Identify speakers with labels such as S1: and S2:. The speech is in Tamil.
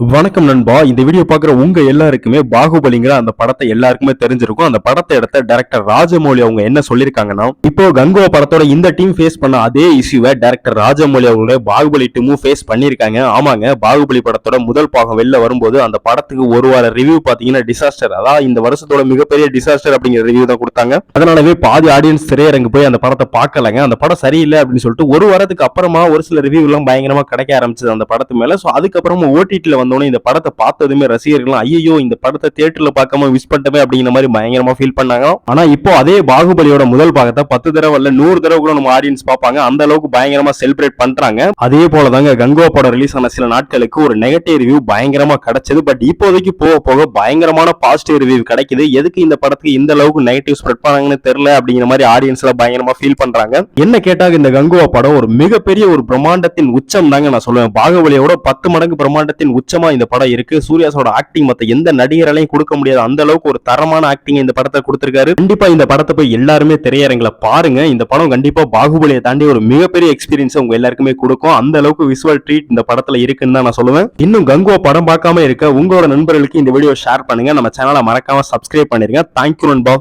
S1: வணக்கம் நண்பா. இந்த வீடியோ பார்க்குற உங்க எல்லாருக்குமே பாகுபலிங்கிற அந்த படத்தை எல்லாருக்குமே தெரிஞ்சிருக்கும். அந்த படத்தை எடுத்த டேரக்டர் ராஜமௌலி அவங்க என்ன சொல்லிருக்காங்கன்னா இப்போ கங்குவா படத்தோட இந்த டீம் ஃபேஸ் பண்ண அதே இஷ்யூவை டேரக்டர் ராஜமௌலி அவங்களுடைய பாகுபலி டீமும் ஃபேஸ் பண்ணியிருக்காங்க. ஆமாங்க பாகுபலி படத்தோட முதல் பாகம் வெளில வரும்போது அந்த படத்துக்கு ஒரு வார ரிவ்யூ பார்த்தீங்கன்னா டிசாஸ்டர் அதான் இந்த வருஷத்தோட மிகப்பெரிய டிசாஸ்டர் அப்படிங்கிற ரிவ்யூ தான் கொடுத்தாங்க. அதனாலவே பாதி ஆடியன்ஸ் திரையரங்கு போய் அந்த படத்தை பார்க்கலங்க. அந்த படம் சரியில்லை அப்படின்னு சொல்லிட்டு ஒரு வாரத்துக்கு அப்புறமா ஒரு சில ரிவ்யூலாம் பயங்கரமாக கிடைக்க ஆரம்பிச்சது அந்த படத்து மேலே. ஸோ அதுக்கப்புறமா ஓடிடியில் வந்தோடனே இந்த படத்தை பார்த்ததுமே ரசிகர்கள் ஐயோ இந்த படத்தை தியேட்டர்ல பார்க்காம மிஸ் பண்ணிட்டமே அப்படிங்கிற மாதிரி பயங்கரமா ஃபீல் பண்ணாங்க. ஆனா இப்போ அதே பாகுபலியோட முதல் பாகத்தை பத்து தடவை இல்ல நூறு தடவை கூட நம்ம ஆடியன்ஸ் பார்ப்பாங்க. அந்த அளவுக்கு பயங்கரமா செலிப்ரேட் பண்றாங்க. அதே போல தாங்க கங்கோ படம் ரிலீஸ் ஆன சில நாட்களுக்கு ஒரு நெகட்டிவ் ரிவ்யூ பயங்கரமா கிடைச்சது. பட் இப்போதைக்கு போக போக பயங்கரமான பாசிட்டிவ் ரிவ்யூ கிடைக்குது. எதுக்கு இந்த படத்துக்கு இந்த அளவுக்கு நெகட்டிவ் ஸ்ப்ரெட் பண்ணாங்கன்னு தெரியல அப்படிங்கிற மாதிரி ஆடியன்ஸ்ல பயங்கரமா ஃபீல் பண்றாங்க. என்ன கேட்டாங்க இந்த கங்குவா படம்? ஒரு மிகப்பெரிய ஒரு பிரம்மாண்டத்தின் உச்சம் தாங்க நான் சொல்லுவேன். பாகுபலியோட பத்து மடங்கு பிரம்மாண்டத்தின் உச்சமா இந்த படம் இருக்கு. சூர்யாஸோட ஆக்டிங் மத்த எந்த நடிகராலையும் கொடுக்க முடியாது. அந்த அளவுக்கு ஒரு தரமான ஆக்டிங் இந்த படத்தை கொடுத்திருக்காரு. கண்டிப்பா இந்த படத்தை போய் எல்லாருமே திரையரங்களை பாருங்க. இந்த படம் கண்டிப்பா பாகுபலியை தாண்டி ஒரு மிகப்பெரிய எக்ஸ்பீரியன்ஸ் உங்க எல்லாருக்குமே கொடுக்கும். அந்த அளவுக்கு விசுவல் ட்ரீட் இந்த படத்துல இருக்குன்னு தான் நான் சொல்லுவேன். இன்னும் கங்குவா படம் பார்க்காம இருக்க உங்களோட நண்பர்களுக்கு இந்த வீடியோ ஷேர் பண்ணுங்க. நம்ம சேனலை மறக்காம சப்ஸ்கிரைப் பண்ணிருங்க. தேங்க்யூ நண்பா.